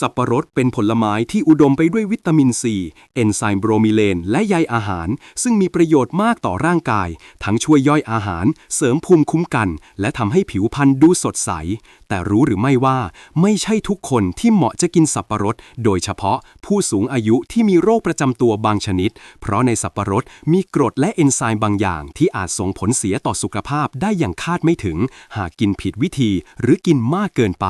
สับปะรดเป็นผลไม้ที่อุดมไปด้วยวิตามินซี เอนไซม์โบรมิเลน และใยอาหาร ซึ่งมีประโยชน์มากต่อร่างกาย ทั้งช่วยย่อยอาหาร เสริมภูมิคุ้มกัน และทำให้ผิวพรรณดูสดใส แต่รู้หรือไม่ว่า ไม่ใช่ทุกคนที่เหมาะจะกินสับปะรด โดยเฉพาะผู้สูงอายุที่มีโรคประจำตัวบางชนิด เพราะในสับปะรดมีกรดและเอนไซม์บางอย่าง ที่อาจส่งผลเสียต่อสุขภาพได้อย่างคาดไม่ถึง หากกินผิดวิธีหรือกินมากเกินไป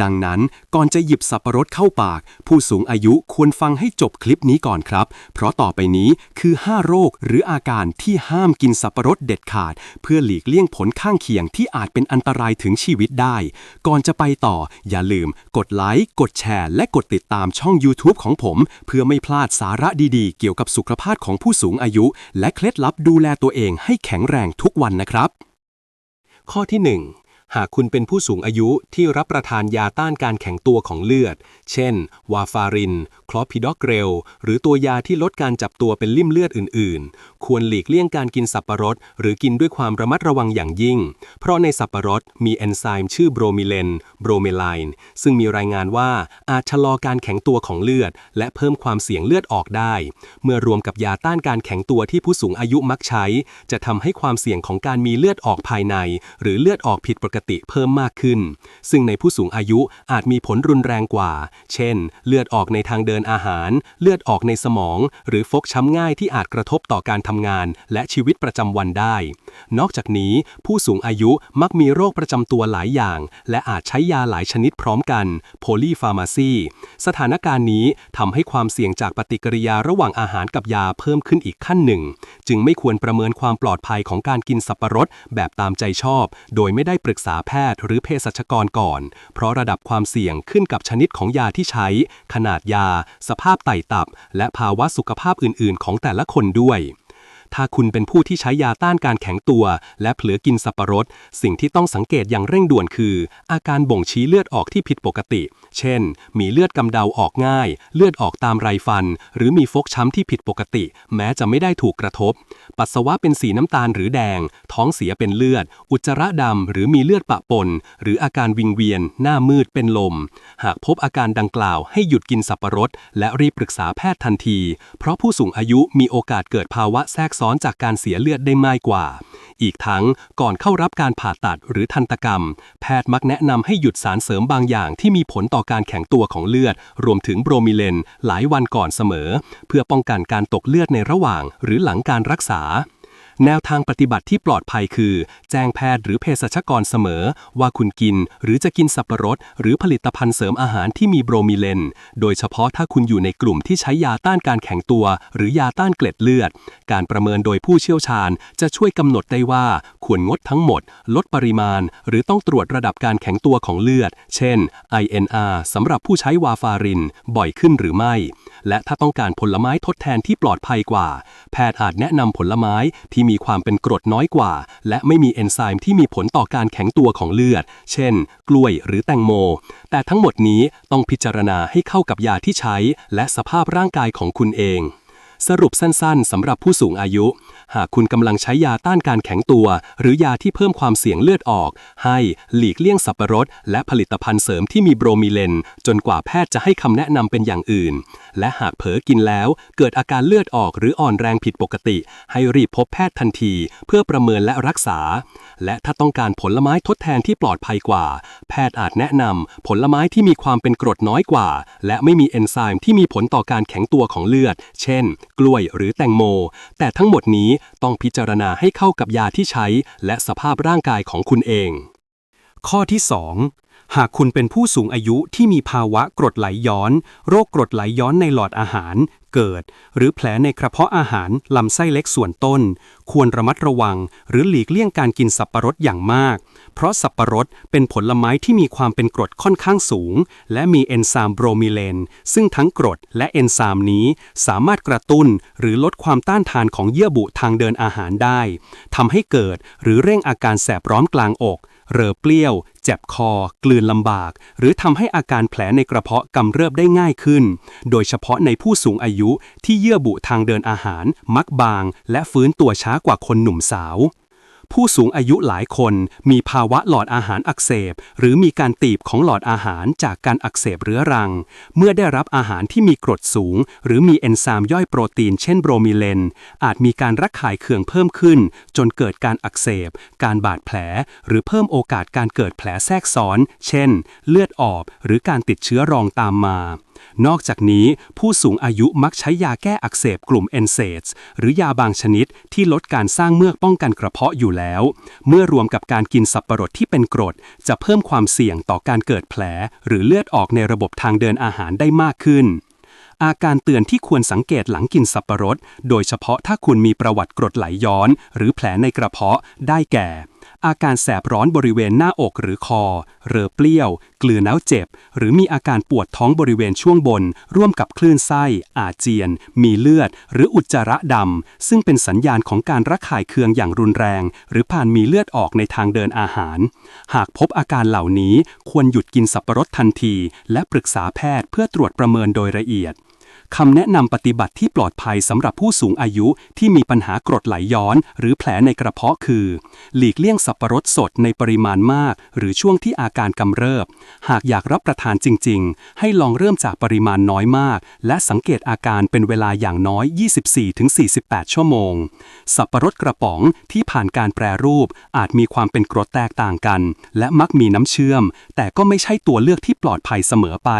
ดังนั้นก่อนจะหยิบสับปะรดเข้าปาก ผู้สูงอายุควรฟังให้จบคลิปนี้ก่อนครับ เพราะต่อไปนี้คือ 5 โรคหรืออาการที่ห้ามกินสับปะรดเด็ดขาด เพื่อหลีกเลี่ยงผลข้างเคียงที่อาจเป็นอันตรายถึงชีวิตได้ ก่อนจะไปต่อ อย่าลืม กดไลค์กดแชร์ และกดติดตามช่อง YouTube ของผม เพื่อไม่พลาดสาระดีๆ เกี่ยวกับสุขภาพของผู้สูงอายุ และเคล็ดลับดูแลตัวเองให้แข็งแรงทุกวันนะครับ ข้อที่ 1 หากคุณเป็นผู้สูงอายุที่รับประทานยาต้านการแข็งตัวของเลือด เช่น วาฟาริน คลอพิดอกเรล หรือตัวยาที่ลดการจับตัวเป็นลิ่มเลือดอื่น ๆ ควรหลีกเลี่ยงการกินสับปะรด หรือกินด้วยความระมัดระวังอย่างยิ่ง เพราะในสับปะรดมีเอนไซม์ชื่อโบรมิเลน โบรเมไลน์ซึ่งมีรายงานว่าอาจชะลอการแข็งตัวของเลือด และเพิ่มความเสี่ยงเลือดออกได้ เมื่อรวมกับยาต้านการแข็งตัวที่ผู้สูงอายุมักใช้ จะทำให้ความเสี่ยงของการมีเลือดออกภายใน หรือเลือดออกผิดปกติเพิ่มมากขึ้น ซึ่งในผู้สูงอายุอาจมีผลรุนแรงกว่า เช่น เลือดออกในทางเดินอาหาร เลือดออกในสมอง หรือฟกช้ำง่ายที่อาจกระทบต่อการทำงาน และชีวิตประจำวันได้ นอกจากนี้ ผู้สูงอายุมักมีโรคประจำตัวหลายอย่าง และอาจใช้ยาหลายชนิดพร้อมกันโพลีฟาร์มาซีสถานการณ์นี้ทำให้ความเสี่ยงจากปฏิกิริยาระหว่างอาหารกับยาเพิ่มขึ้นอีกขั้นหนึ่ง จึงไม่ควรประเมินความปลอดภัยของการกินสับปะรดแบบตามใจชอบ โดยไม่ได้ปรึกษาแพทย์หรือเภสัชกรก่อน เพราะระดับความเสี่ยงขึ้นกับชนิดของยาที่ใช้ ขนาดยา สภาพไตตับ และภาวะสุขภาพอื่น ๆ ของแต่ละคนด้วย ถ้าคุณเป็นผู้ที่ใช้ยาต้านการแข็งตัว และเผลอกินสับปะรด สิ่งที่ต้องสังเกตอย่างเร่งด่วนคือ อาการบ่งชี้เลือดออกที่ผิดปกติ เช่น มีเลือดกำเดาออกง่าย เลือดออกตามไรฟัน หรือมีฟกช้ำที่ผิดปกติ แม้จะไม่ได้ถูกกระทบ ปัสสาวะเป็นสีน้ำตาลหรือแดง ท้องเสียเป็นเลือด อุจจาระดำหรือมีเลือดปะปน หรืออาการวิงเวียน หน้ามืดเป็นลม หากพบอาการดังกล่าวให้หยุดกินสับปะรด และรีบปรึกษาแพทย์ทันที เพราะผู้สูงอายุมีโอกาสเกิดภาวะแทรกซ้อนจากการเสียเลือดได้มากกว่า อีกทั้งก่อนเข้ารับการผ่าตัดหรือทันตกรรม แพทย์มักแนะนำให้หยุดสารเสริมบางอย่างที่มีผลต่อการแข็งตัวของเลือด รวมถึงโบรมิเลนหลายวันก่อนเสมอ เพื่อป้องกันการตกเลือดในระหว่าง หรือหลังการรักษา แนวทางปฏิบัติที่ปลอดภัยคือ แจ้งแพทย์หรือเภสัชกรเสมอ ว่าคุณกินหรือจะกินสับปะรด หรือผลิตภัณฑ์เสริมอาหารที่มีโบรมิเลน โดยเฉพาะถ้าคุณอยู่ในกลุ่มที่ใช้ยาต้านการแข็งตัว หรือยาต้านเกล็ดเลือด การประเมินโดยผู้เชี่ยวชาญ จะช่วยกำหนดได้ว่าควรงดทั้งหมด ลดปริมาณ หรือต้องตรวจระดับการแข็งตัวของเลือด เช่น INR สำหรับผู้ใช้วาฟาริน บ่อยขึ้นหรือไม่ และถ้าต้องการผลไม้ทดแทนที่ปลอดภัยกว่า แพทย์อาจแนะนำผลไม้ที่มีความเป็นกรดน้อยกว่า และไม่มีเอนไซม์ที่มีผลต่อการแข็งตัวของเลือด เช่น กล้วยหรือแตงโม แต่ทั้งหมดนี้ต้องพิจารณาให้เข้ากับยาที่ใช้ และสภาพร่างกายของคุณเอง สรุปสั้นๆสำหรับผู้สูงอายุ หากคุณกำลังใช้ยาต้านการแข็งตัว หรือยาที่เพิ่มความเสี่ยงเลือดออก ให้หลีกเลี่ยงสับปะรด และผลิตภัณฑ์เสริมที่มีโบรมิเลน จนกว่าแพทย์จะให้คำแนะนำเป็นอย่างอื่น และหากเผลอกินแล้ว เกิดอาการเลือดออกหรืออ่อนแรงผิดปกติ ให้รีบพบแพทย์ทันที เพื่อประเมินและรักษา และถ้าต้องการผลไม้ทดแทนที่ปลอดภัยกว่า แพทย์อาจแนะนำผลไม้ที่มีความเป็นกรดน้อยกว่า และไม่มีเอนไซม์ที่มีผลต่อการแข็งตัวของเลือด เช่น กล้วยหรือแตงโม แต่ทั้งหมดนี้ต้องพิจารณาให้เข้ากับยาที่ใช้ และสภาพร่างกายของคุณเอง ข้อที่ 2 หากคุณเป็นผู้สูงอายุที่มีภาวะกรดไหลย้อน โรคกรดไหลย้อนในหลอดอาหารเกิด หรือแผลในกระเพาะอาหารลำไส้เล็กส่วนต้น ควรระมัดระวัง หรือหลีกเลี่ยงการกินสับปะรดอย่างมาก เพราะสับปะรดเป็นผลไม้ที่มีความเป็นกรดค่อนข้างสูง และมีเอนไซม์โบรมิเลน ซึ่งทั้งกรดและเอนไซม์นี้ สามารถกระตุ้น หรือลดความต้านทานของเยื่อบุทางเดินอาหารได้ทำให้เกิด หรือเร่งอาการแสบร้อนกลางอก เรอเปรี้ยว เจ็บคอ กลืนลำบาก หรือทำให้อาการแผลในกระเพาะกำเริบได้ง่ายขึ้น โดยเฉพาะในผู้สูงอายุที่เยื่อบุทางเดินอาหาร มักบาง และฟื้นตัวช้ากว่าคนหนุ่มสาว ผู้สูงอายุหลายคนมีภาวะหลอดอาหารอักเสบ หรือมีการตีบของหลอดอาหารจากการอักเสบเรื้อรัง เมื่อได้รับอาหารที่มีกรดสูง หรือมีเอนไซม์ย่อยโปรตีนเช่นโบรมิเลน อาจมีการรักขายเคืองเพิ่มขึ้น จนเกิดการอักเสบ การบาดแผล หรือเพิ่มโอกาสการเกิดแผลแทรกซ้อน เช่น เลือดออกหรือการติดเชื้อรองตามมา นอกจากนี้ผู้สูงอายุมักใช้ยาแก้อักเสบกลุ่ม NSAIDs หรือยาบางชนิดที่ลดการสร้างเมือกป้องกันกระเพาะอยู่แล้ว เมื่อรวมกับการกินสับปะรดที่เป็นกรด จะเพิ่มความเสี่ยงต่อการเกิดแผล หรือเลือดออกในระบบทางเดินอาหารได้มากขึ้น อาการเตือนที่ควรสังเกตหลังกินสับปะรด โดยเฉพาะถ้าคุณมีประวัติกรดไหลย้อน หรือแผลในกระเพาะได้แก่ อาการแสบร้อนบริเวณหน้าอกหรือคอ เรอเปรี้ยวเกลือน้วเจ็บ หรือมีอาการปวดท้องบริเวณช่วงบน ร่วมกับคลื่นไส้ อาเจียน มีเลือด หรืออุจจาระดำ ซึ่งเป็นสัญญาณของการระคายเคืองอย่างรุนแรง หรือผ่านมีเลือดออกในทางเดินอาหาร หากพบอาการเหล่านี้ควรหยุดกินสับปะรดทันที และปรึกษาแพทย์เพื่อตรวจประเมินโดยละเอียด คำแนะนำปฏิบัติที่ปลอดภัยสำหรับผู้สูงอายุที่มีปัญหากรดไหลย้อน หรือแผลในกระเพาะคือ หลีกเลี่ยงสับปะรดสดในปริมาณมาก หรือช่วงที่อาการกำเริบ หากอยากรับประทานจริง ๆ ให้ลองเริ่มจากปริมาณน้อยมาก และสังเกตอาการเป็นเวลาอย่างน้อย 24-48 ชั่วโมง สับปะรดกระป๋องที่ผ่านการแปรรูป อาจมีความเป็นกรดแตกต่างกัน และมักมีน้ำเชื่อม แต่ก็ไม่ใช่ตัวเลือกที่ปลอดภัยเสมอไป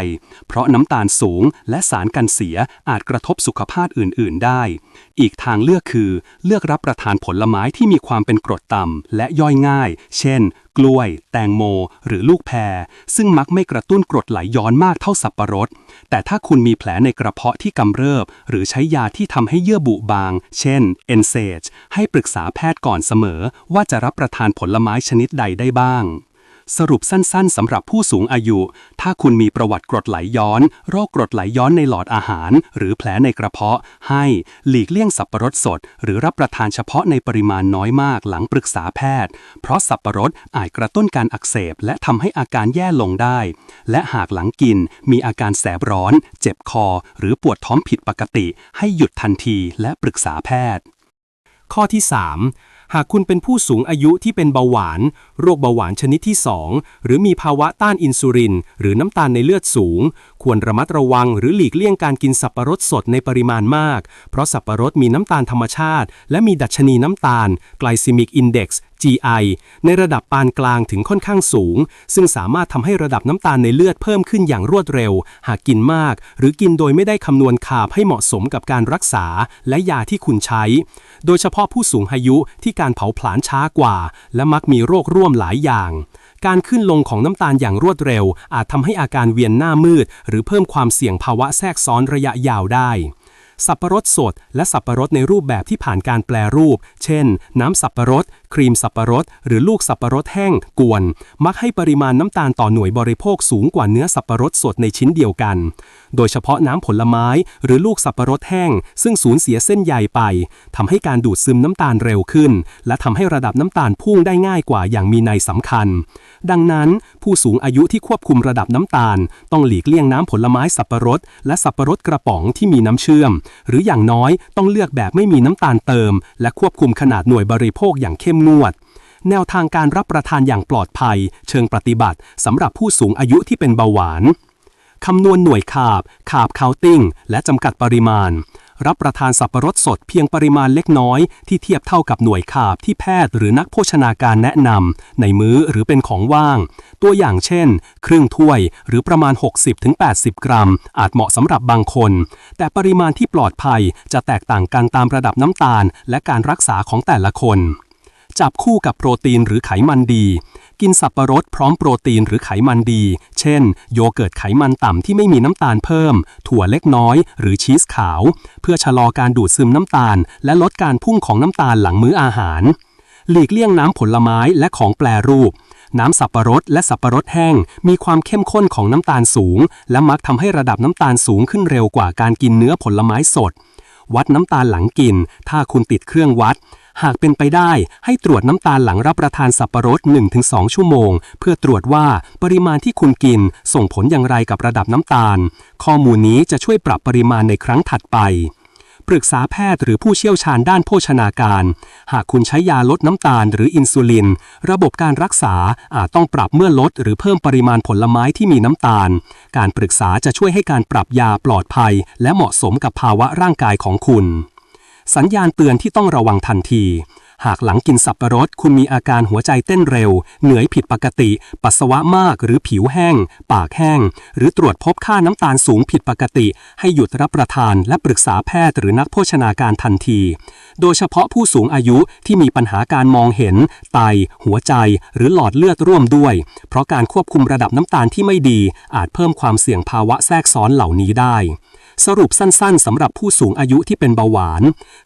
เพราะน้ำตาลสูงและสารกันเสียอาจกระทบสุขภาพอื่น ๆ ได้ อีกทางเลือกคือ เลือกรับประทานผลไม้ที่มีความเป็นกรดต่ำและย่อยง่าย เช่น กล้วย แตงโม หรือลูกแพร ซึ่งมักไม่กระตุ้นกรดไหลย้อนมากเท่าสับปะรด แต่ถ้าคุณมีแผลในกระเพาะที่กำเริบ หรือใช้ยาที่ทำให้เยื่อบุบาง เช่น n s a g e ให้ปรึกษาแพทย์ก่อนเสมอ ว่าจะรับประทานผลไม้ชนิดใดได้บ้าง สรุปสั้นๆสำหรับผู้สูงอายุ ถ้าคุณมีประวัติกรดไหลย้อน โรคกรดไหลย้อนในหลอดอาหาร หรือแผลในกระเพาะ ให้หลีกเลี่ยงสับปะรดสด หรือรับประทานเฉพาะในปริมาณน้อยมากหลังปรึกษาแพทย์ เพราะสับปะรดอาจกระตุ้นการอักเสบ และทำให้อาการแย่ลงได้ และหากหลังกินมีอาการแสบร้อน เจ็บคอ หรือปวดท้องผิดปกติ ให้หยุดทันทีและปรึกษาแพทย์ ข้อที่ 3 หากคุณเป็นผู้สูงอายุที่เป็นเบาหวาน โรคเบาหวานชนิดที่ 2 หรือมีภาวะต้านอินซูลิน หรือน้ำตาลในเลือดสูง ควรระมัดระวังหรือหลีกเลี่ยงการกินสับปะรดสดในปริมาณมาก เพราะสับปะรดมีน้ำตาลธรรมชาติ และมีดัชนีน้ำตาล Glycemic Index GI ในระดับปานกลางถึงค่อนข้างสูง ซึ่งสามารถทำให้ระดับน้ำตาลในเลือดเพิ่มขึ้นอย่างรวดเร็ว หากกินมาก หรือกินโดยไม่ได้คำนวณคาบให้เหมาะสมกับการรักษาและยาที่คุณใช้ โดยเฉพาะผู้สูงอายุที่การเผาผลาญช้ากว่า และมักมีโรคร่วมหลายอย่างการขึ้นลงของน้ำตาลอย่างรวดเร็ว อาจทำให้อาการเวียนหน้ามืด หรือเพิ่มความเสี่ยงภาวะแทรกซ้อนระยะยาวได้ สับปะรดสด และสับปะรดในรูปแบบที่ผ่านการแปลรูป เช่น น้ำสับปะรด ครีมสับปะรด หรือลูกสับปะรดแห้งกวน มักให้ปริมาณน้ำตาลต่อหน่วยบริโภคสูงกว่าเนื้อสับปะรดสดในชิ้นเดียวกัน โดยเฉพาะน้ำผลไม้ หรือลูกสับปะรดแห้ง ซึ่งสูญเสียเส้นใยไปทำให้การดูดซึมน้ำตาลเร็วขึ้น และทำให้ระดับน้ำตาลพุ่งได้ง่ายกว่าอย่างมีนัยสำคัญ ดังนั้น ผู้สูงอายุที่ควบคุมระดับน้ำตาล ต้องหลีกเลี่ยงน้ำผลไม้สับปะรด และสับปะรดกระป๋องที่มีน้ำเชื่อมหรืออย่างน้อยต้องเลือกแบบไม่มีน้ำตาลเติม และควบคุมขนาดหน่วยบริโภคอย่างเข้มงวด แนวทางการรับประทานอย่างปลอดภัย เชิงปฏิบัติสำหรับผู้สูงอายุที่เป็นเบาหวานคำนวณหน่วยคาบ คาบคาวติ้ง และจำกัดปริมาณ รับประทานสับปะรดสดเพียงปริมาณเล็กน้อยที่เทียบเท่ากับหน่วยคาบที่แพทย์หรือนักโภชนาการแนะนำในมื้อหรือเป็นของว่าง ตัวอย่างเช่น ครึ่งถ้วยหรือประมาณ 60-80 กรัม อาจเหมาะสำหรับบางคน แต่ปริมาณที่ปลอดภัยจะแตกต่างกันตามระดับน้ำตาล และการรักษาของแต่ละคน จับคู่กับโปรตีนหรือไขมันดี กินสับปะรดพร้อมโปรตีนหรือไขมันดี เช่น โยเกิร์ตไขมันต่ำที่ไม่มีน้ำตาลเพิ่ม ถั่วเล็กน้อย หรือชีสขาว เพื่อชะลอการดูดซึมน้ำตาล และลดการพุ่งของน้ำตาลหลังมื้ออาหาร หลีกเลี่ยงน้ำผลไม้และของแปรรูป น้ำสับปะรดและสับปะรดแห้ง มีความเข้มข้นของน้ำตาลสูง และมักทำให้ระดับน้ำตาลสูงขึ้นเร็วกว่าการกินเนื้อผลไม้สด วัดน้ำตาลหลังกิน ถ้าคุณติดเครื่องวัด หากเป็นไปได้ให้ตรวจน้ำตาลหลังรับประทานสับปะรด 1-2 ชั่วโมง เพื่อตรวจว่าปริมาณที่คุณกินส่งผลอย่างไรกับระดับน้ำตาล ข้อมูลนี้จะช่วยปรับปริมาณในครั้งถัดไปปรึกษาแพทย์หรือผู้เชี่ยวชาญด้านโภชนาการ หากคุณใช้ยาลดน้ำตาลหรืออินซูลิน ระบบการรักษาอาจต้องปรับเมื่อลดหรือเพิ่มปริมาณผลไม้ที่มีน้ำตาล การปรึกษาจะช่วยให้การปรับยาปลอดภัย และเหมาะสมกับภาวะร่างกายของคุณ สัญญาณเตือนที่ต้องระวังทันที หากหลังกินสับปะรดคุณมีอาการหัวใจเต้นเร็ว เหนื่อยผิดปกติ ปัสสาวะมากหรือผิวแห้ง ปากแห้ง หรือตรวจพบค่าน้ำตาลสูงผิดปกติ ให้หยุดรับประทานและปรึกษาแพทย์หรือนักโภชนาการทันที โดยเฉพาะผู้สูงอายุที่มีปัญหาการมองเห็น ไต หัวใจ หรือหลอดเลือดร่วมด้วย เพราะการควบคุมระดับน้ำตาลที่ไม่ดี อาจเพิ่มความเสี่ยงภาวะแทรกซ้อนเหล่านี้ได้ สรุปสั้นๆสำหรับผู้สูงอายุที่เป็นเบาหวาน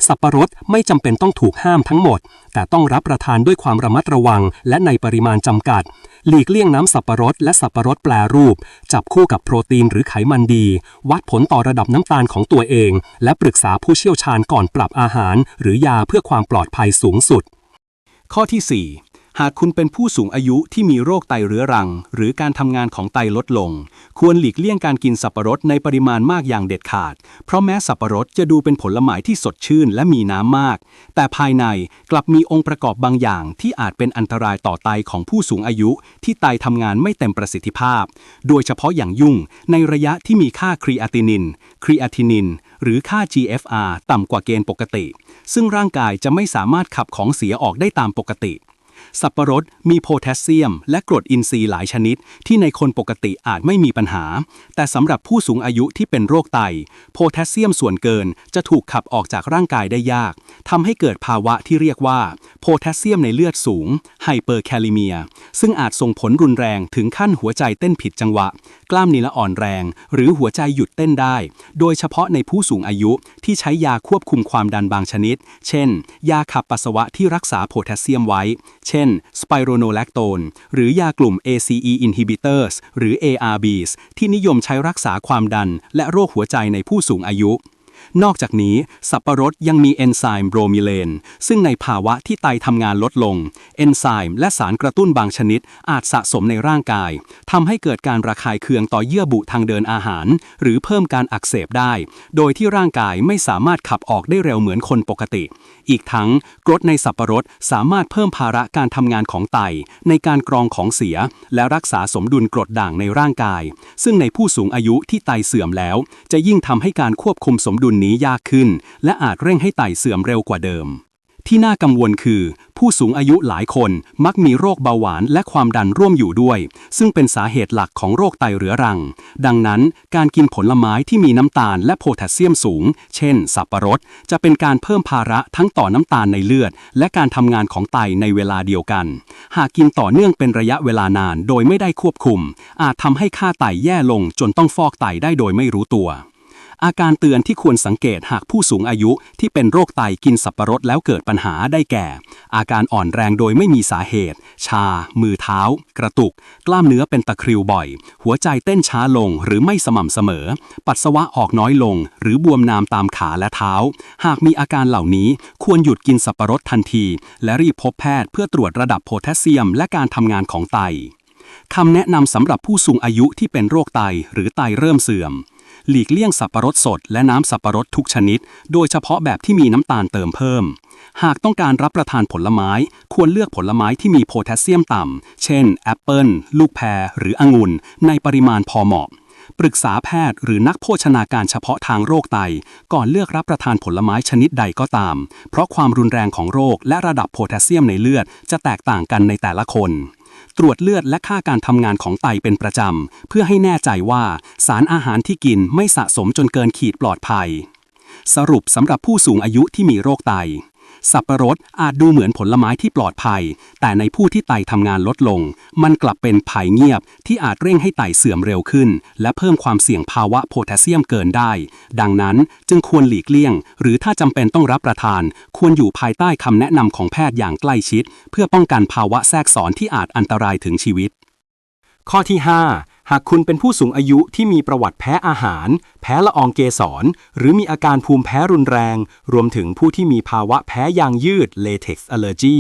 สับปะรดไม่จำเป็นต้องถูกห้ามทั้งหมด แต่ต้องรับประทานด้วยความระมัดระวัง และในปริมาณจำกัด หลีกเลี่ยงน้ำสับปะรดและสับปะรดแปรรูป จับคู่กับโปรตีนหรือไขมันดี วัดผลต่อระดับน้ำตาลของตัวเอง และปรึกษาผู้เชี่ยวชาญก่อนปรับอาหาร หรือ ยาเพื่อความปลอดภัยสูงสุด ข้อที่ 4 หากคุณเป็นผู้สูงอายุที่มีโรคไตเรื้อรัง หรือการทำงานของไตลดลง ควรหลีกเลี่ยงการกินสับปะรดในปริมาณมากอย่างเด็ดขาด เพราะแม้สับปะรดจะดูเป็นผลไม้ที่สดชื่นและมีน้ำมาก แต่ภายในกลับมีองค์ประกอบบางอย่างที่อาจเป็นอันตรายต่อไตของผู้สูงอายุ ที่ไตทำงานไม่เต็มประสิทธิภาพ โดยเฉพาะอย่างยุ่งในระยะที่มีค่าครีอาตินิน ครีอาทินิน หรือค่า GFR ต่ำกว่าเกณฑ์ปกติ ซึ่งร่างกายจะไม่สามารถขับของเสียออกได้ตามปกติ สับปะรดมีโพแทสเซียม และกรดอินทรีย์หลายชนิด ที่ในคนปกติอาจไม่มีปัญหา แต่สำหรับผู้สูงอายุที่เป็นโรคไต โพแทสเซียมส่วนเกินจะถูกขับออกจากร่างกายได้ยากทำให้เกิดภาวะที่เรียกว่า โพแทสเซียมในเลือดสูงไฮเปอร์แคลิเมีย ซึ่งอาจส่งผลรุนแรงถึงขั้นหัวใจเต้นผิดจังหวะ กล้ามเนื้ออ่อนแรง หรือหัวใจหยุดเต้นได้ โดยเฉพาะในผู้สูงอายุที่ใช้ยาควบคุมความดันบางชนิด เช่น ยาขับปัสสาวะที่รักษาโพแทสเซียมไว้เช่นสไปโรโนแลคโตนหรือยากลุ่ม ACE inhibitors หรือ ARBs ที่นิยมใช้รักษาความดันและโรคหัวใจในผู้สูงอายุ นอกจากนี้ สับปะรดยังมีเอนไซม์โบรมิเลน ซึ่งในภาวะที่ไตทำงานลดลง เอนไซม์และสารกระตุ้นบางชนิดอาจสะสมในร่างกายทำให้เกิดการระคายเคืองต่อเยื่อบุทางเดินอาหาร หรือเพิ่มการอักเสบได้ โดยที่ร่างกายไม่สามารถขับออกได้เร็วเหมือนคนปกติ อีกทั้งกรดในสับปะรดสามารถเพิ่มภาระการทำงานของไต ในการกรองของเสีย และรักษาสมดุลกรดด่างในร่างกาย ซึ่งในผู้สูงอายุที่ไตเสื่อมแล้ว จะยิ่งทำให้การควบคุมสมดุลนี้ยากขึ้น และอาจเร่งให้ไตเสื่อมเร็วกว่าเดิม ที่น่ากังวลคือ ผู้สูงอายุหลายคนมักมีโรคเบาหวานและความดันร่วมอยู่ด้วย ซึ่งเป็นสาเหตุหลักของโรคไตเรื้อรัง ดังนั้น การกินผลไม้ที่มีน้ำตาลและโพแทสเซียมสูง เช่น สับปะรด จะเป็นการเพิ่มภาระทั้งต่อน้ำตาลในเลือด และการทำงานของไตในเวลาเดียวกัน หากกินต่อเนื่องเป็นระยะเวลานานโดยไม่ได้ควบคุม อาจทำให้ค่าไตแย่ลงจนต้องฟอกไตได้โดยไม่รู้ตัว อาการเตือนที่ควรสังเกตหากผู้สูงอายุที่เป็นโรคไตกินสับปะรดแล้วเกิดปัญหาได้แก่ อาการอ่อนแรงโดยไม่มีสาเหตุ ชา มือเท้า กระตุก กล้ามเนื้อเป็นตะคริวบ่อย หัวใจเต้นช้าลงหรือไม่สม่ำเสมอ ปัสสาวะออกน้อยลง หรือบวมนามตามขาและเท้า หากมีอาการเหล่านี้ควรหยุดกินสับปะรดทันที และรีบพบแพทย์เพื่อตรวจระดับโพแทสเซียม และการทำงานของไตคำแนะนำสำหรับผู้สูงอายุที่เป็นโรคไตหรือไตเริ่มเสื่อม หลีกเลี่ยงสับปะรดสดและน้ำสับปะรดทุกชนิด โดยเฉพาะแบบที่มีน้ำตาลเติมเพิ่ม หากต้องการรับประทานผลไม้ ควรเลือกผลไม้ที่มีโพแทสเซียมต่ำ เช่น แอปเปิลลูกแพร หรือองุ่น ในปริมาณพอเหมาะ ปรึกษาแพทย์หรือนักโภชนาการเฉพาะทางโรคไต ก่อนเลือกรับประทานผลไม้ชนิดใดก็ตาม เพราะความรุนแรงของโรคและระดับโพแทสเซียมในเลือดจะแตกต่างกันในแต่ละคน ตรวจเลือดและค่าการทำงานของไตเป็นประจำ เพื่อให้แน่ใจว่าสารอาหารที่กินไม่สะสมจนเกินขีดปลอดภัย สรุปสำหรับผู้สูงอายุที่มีโรคไต สับปะรดอาจดูเหมือนผลไม้ที่ปลอดภัย แต่ในผู้ที่ไตทำงานลดลง มันกลับเป็นภัยเงียบที่อาจเร่งให้ไตเสื่อมเร็วขึ้น และเพิ่มความเสี่ยงภาวะโพแทสเซียมเกินได้ ดังนั้นจึงควรหลีกเลี่ยง หรือถ้าจำเป็นต้องรับประทาน ควรอยู่ภายใต้คำแนะนำของแพทย์อย่างใกล้ชิด เพื่อป้องกันภาวะแทรกซ้อนที่อาจอันตรายถึงชีวิต ข้อที่ หากคุณเป็นผู้สูงอายุที่มีประวัติแพ้อาหาร แพ้ละอองเกสร หรือมีอาการภูมิแพ้รุนแรง รวมถึงผู้ที่มีภาวะแพ้ยางยืด latex allergy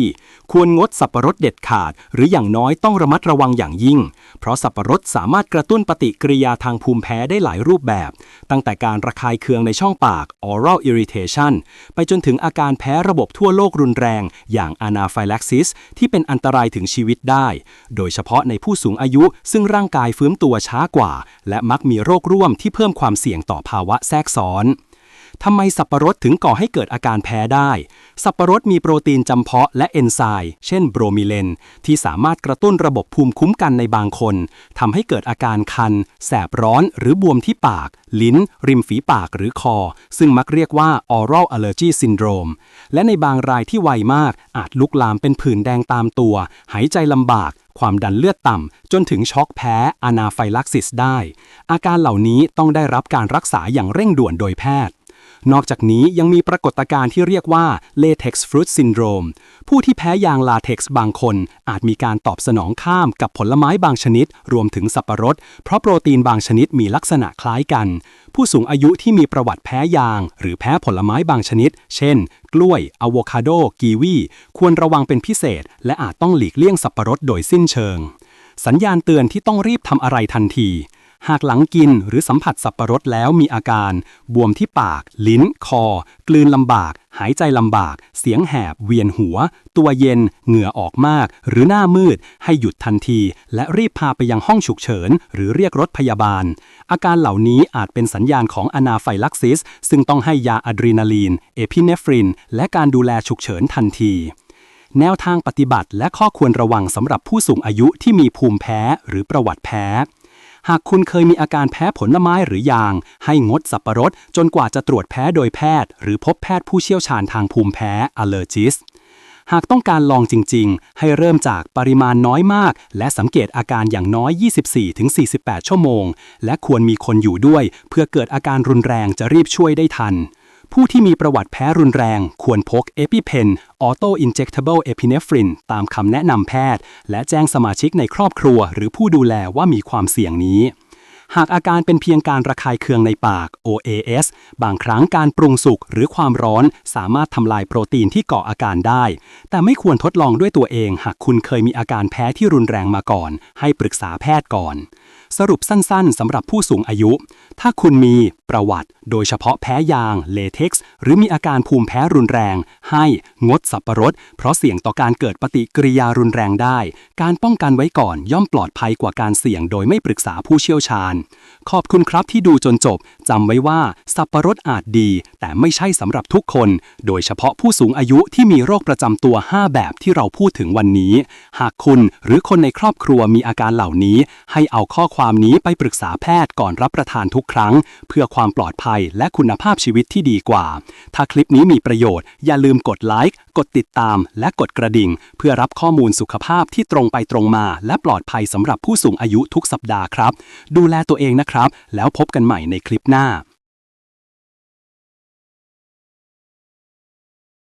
ควรงดสับปะรดเด็ดขาด หรืออย่างน้อยต้องระมัดระวังอย่างยิ่ง เพราะสับปะรดสามารถกระตุ้นปฏิกิริยาทางภูมิแพ้ได้หลายรูปแบบ ตั้งแต่การระคายเคืองในช่องปาก oral irritation ไปจนถึงอาการแพ้ระบบทั่วโลกรุนแรง อย่าง anaphylaxis ที่เป็นอันตรายถึงชีวิตได้ โดยเฉพาะในผู้สูงอายุซึ่งร่างกายฟื้นตัวช้ากว่า และมักมีโรคร่วมที่เพิ่มความเสี่ยงต่อภาวะแทรกซ้อนทำไมสับปะรดถึงก่อให้เกิดอาการแพ้ได้ สับปะรดมีโปรตีนจำเพาะและเอนไซม์เช่นโบรมิเลน ที่สามารถกระตุ้นระบบภูมิคุ้มกันในบางคนทำให้เกิดอาการคัน แสบร้อนหรือบวมที่ปาก ลิ้น ริมฝีปากหรือคอ ซึ่งมักเรียกว่า oral allergy syndrome และในบางรายที่ไวมากอาจลุกลามเป็นผื่นแดงตามตัว หายใจลำบาก ความดันเลือดต่ำ จนถึงช็อกแพ้อนาไฟลักซิสได้ อาการเหล่านี้ต้องได้รับการรักษาอย่างเร่งด่วนโดยแพทย์ นอกจากนี้ยังมีปรากฏการณ์ที่เรียกว่า latex fruit syndrome ผู้ที่แพ้ยางลาเท็กซ์บางคน อาจมีการตอบสนองข้ามกับผลไม้บางชนิด รวมถึงสับปะรด เพราะโปรตีนบางชนิดมีลักษณะคล้ายกัน ผู้สูงอายุที่มีประวัติแพ้ยาง หรือแพ้ผลไม้บางชนิด เช่น กล้วยอะโวคาโด กีวี ควรระวังเป็นพิเศษ และอาจต้องหลีกเลี่ยงสับปะรดโดยสิ้นเชิงสัญญาณเตือนที่ต้องรีบทำอะไรทันที หากหลังกินหรือสัมผัสสับปะรดแล้วมีอาการ บวมที่ปาก ลิ้น คอ กลืนลำบาก หายใจลำบาก เสียงแหบ เวียนหัว ตัวเย็น เหงื่อออกมาก หรือหน้ามืด ให้หยุดทันที และรีบพาไปยังห้องฉุกเฉิน หรือเรียกรถพยาบาล อาการเหล่านี้อาจเป็นสัญญาณของอนาไฟลักซิส ซึ่งต้องให้ยาอะดรีนาลีน เอพิเนฟริน และการดูแลฉุกเฉินทันทีแนวทางปฏิบัติและข้อควรระวังสำหรับผู้สูงอายุที่มีภูมิแพ้หรือประวัติแพ้ หากคุณเคยมีอาการแพ้ผลไม้หรือยาง ให้งดสับปะรด จนกว่าจะตรวจแพ้โดยแพทย์ หรือพบแพทย์ผู้เชี่ยวชาญทางภูมิแพ้ allergist หากต้องการลองจริง ๆ ให้เริ่มจากปริมาณน้อยมาก และสังเกตอาการอย่างน้อย 24-48 ชั่วโมง และควรมีคนอยู่ด้วย เพื่อเกิดอาการรุนแรงจะรีบช่วยได้ทัน ผู้ที่มีประวัติแพ้รุนแรง ควรพกเอพิเพน Auto Injectable Epinephrine ตามคำแนะนำแพทย์ และแจ้งสมาชิกในครอบครัว หรือผู้ดูแลว่ามีความเสี่ยงนี้ หากอาการเป็นเพียงการระคายเคืองในปาก OAS บางครั้งการปรุงสุกหรือความร้อนสามารถทำลายโปรตีนที่ก่ออาการได้ แต่ไม่ควรทดลองด้วยตัวเอง หากคุณเคยมีอาการแพ้ที่รุนแรงมาก่อน ให้ปรึกษาแพทย์ก่อน สรุปสั้นๆสำหรับผู้สูงอายุ ถ้าคุณมีประวัติ โดยเฉพาะแพ้ยาง เลเท็กซ์ หรือมีอาการภูมิแพ้รุนแรง ให้งดสับประรด เพราะเสี่ยงต่อการเกิดปฏิกิริยารุนแรงได้ การป้องกันไว้ก่อนย่อมปลอดภัยกว่าการเสี่ยงโดยไม่ปรึกษาผู้เชี่ยวชาญ ขอบคุณครับที่ดูจนจบจำไว้ว่าสับประรดอาจดี แต่ไม่ใช่สำหรับทุกคน โดยเฉพาะผู้สูงอายุที่มีโรคประจำตัว 5 แบบที่เราพูดถึงวันนี้ หากคุณหรือคนในครอบครัวมีอาการเหล่านี้ ให้เอาข้อความความนี้ไปปรึกษาแพทย์ก่อนรับประทานทุกครั้ง เพื่อความปลอดภัยและคุณภาพชีวิตที่ดีกว่า ถ้าคลิปนี้มีประโยชน์ อย่าลืมกดไลค์กดติดตาม และกดกระดิ่ง เพื่อรับข้อมูลสุขภาพที่ตรงไปตรงมา และปลอดภัยสำหรับผู้สูงอายุทุกสัปดาห์ครับ ดูแลตัวเองนะครับ แล้วพบกันใหม่ในคลิปหน้า